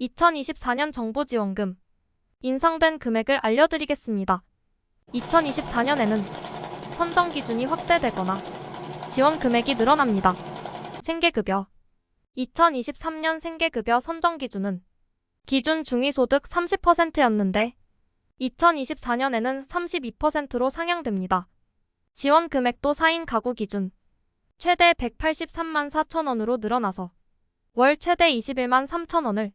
2024년 정부 지원금 인상된 금액을 알려드리겠습니다. 2024년에는 선정 기준이 확대되거나 지원 금액이 늘어납니다. 생계급여 2023년 생계급여 선정 기준은 기준 중위소득 30%였는데 2024년에는 32%로 상향됩니다. 지원 금액도 4인 가구 기준 최대 183만 4천 원으로 늘어나서 월 최대 21만 3천 원을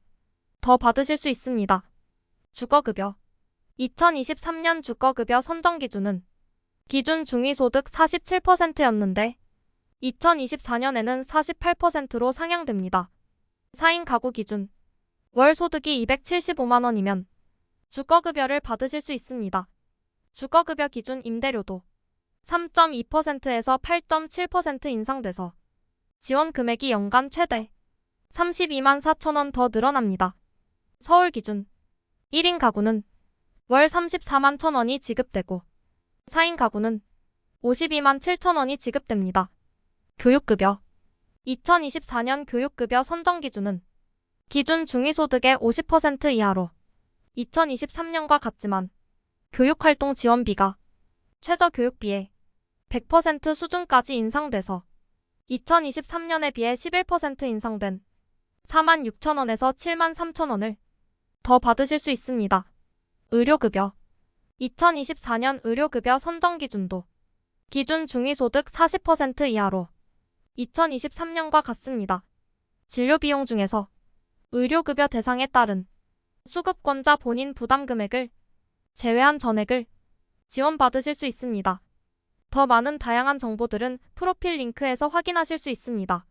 더 받으실 수 있습니다. 주거급여 2023년 주거급여 선정 기준은 기준 중위소득 47%였는데 2024년에는 48%로 상향됩니다. 4인 가구 기준 월 소득이 275만 원이면 주거급여를 받으실 수 있습니다. 주거급여 기준 임대료도 3.2%에서 8.7% 인상돼서 지원 금액이 연간 최대 32만 4천 원 더 늘어납니다. 서울 기준 1인 가구는 월 34만 천 원이 지급되고 4인 가구는 52만 7천 원이 지급됩니다. 교육급여 2024년 교육급여 선정 기준은 기준 중위소득의 50% 이하로 2023년과 같지만 교육활동 지원비가 최저교육비의 100% 수준까지 인상돼서 2023년에 비해 11% 인상된 4만 6천 원에서 7만 3천 원을 더 받으실 수 있습니다. 의료급여 2024년 의료급여 선정 기준도 기준 중위소득 40% 이하로 2023년과 같습니다. 진료비용 중에서 의료급여 대상에 따른 수급권자 본인 부담 금액을 제외한 전액을 지원받으실 수 있습니다. 더 많은 다양한 정보들은 프로필 링크에서 확인하실 수 있습니다.